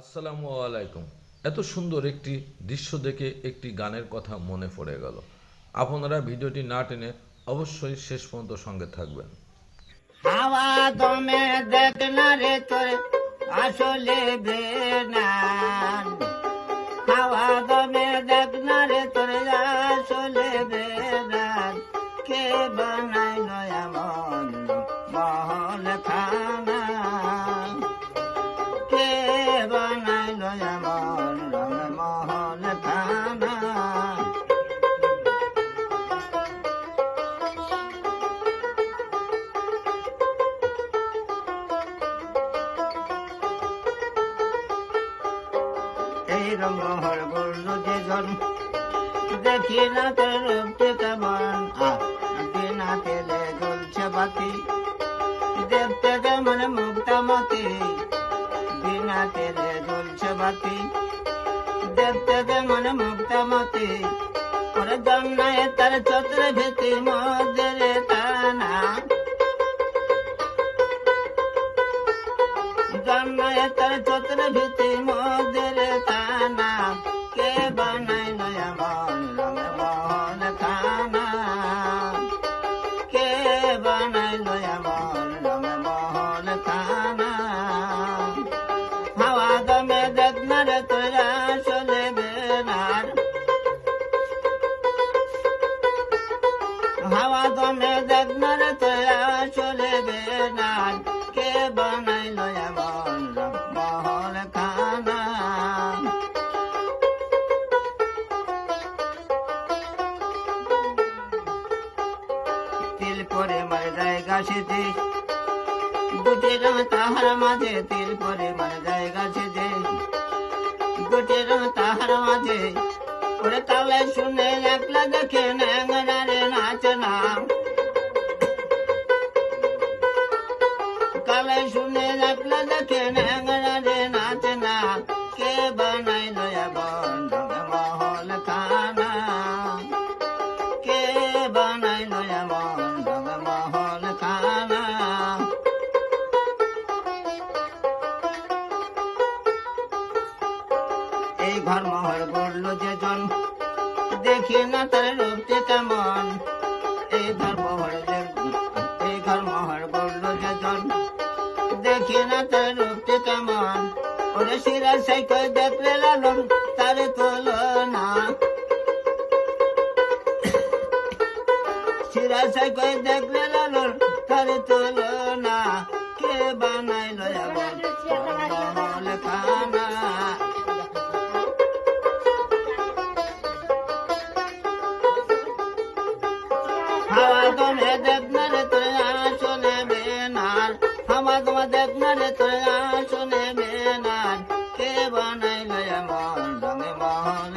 আসসালামু আলাইকুম। এত সুন্দর একটি দৃশ্য দেখে একটি গানের কথা মনে পড়ে গেল। আপনারা ভিডিওটি না টেনে অবশ্যই শেষ পর্যন্ত সঙ্গে থাকবেন। হাওয়া দমে দেখ না রে তোর, আসলে হাওয়া দমে দেখ না রে তোর, আসলে রঙহর বলল যে জন, দেখি না তোর রূপটি কেমন। বিনা তেলে জ্বলছে বাতি। দেখতে যেমন মুক্তামতি বিনা তেলে জ্বলছে বাতি। দেখতে যেমন মুক্তামতি ওরে জন্নায় তার চত্র ভীতি মধ্যে টানা। জন্মায় তার চত্র ভীতি মধ্যে খানা তিল পরে মার জায়গা সেতে দুটি রং তাহার মাঝে তিল পরে মার জায়গা সেতে দুটি রং তাহার মাঝে, ওরে তালে শুনে একলা দেখে ন্যাংরা রে নাচ না কালে শুনে একলা দেখে ন্যাংরা রে নাচ না কে বানাইল এমন রঙ এই ঘর মহল বলল যে জন দেখি না তার রূপটি কেমন। এই ঘর মহল এই ঘর মহল বলল যে জন দেখি না তার রূপটি কেমন। ওরে শিরা সাইকে দেখলে লালন, তার তুলনা। শিরা সাইকে দেখলে লালন, তার তুলনা। কে বানাইল এমন মহল হাওয়া তোমার দেখ না রে তোর গান শোনে বেনার হাওয়া তোমার দেখ না রে তোর গান শোনে বেনার কে বানাইল এমন? রঙে মহল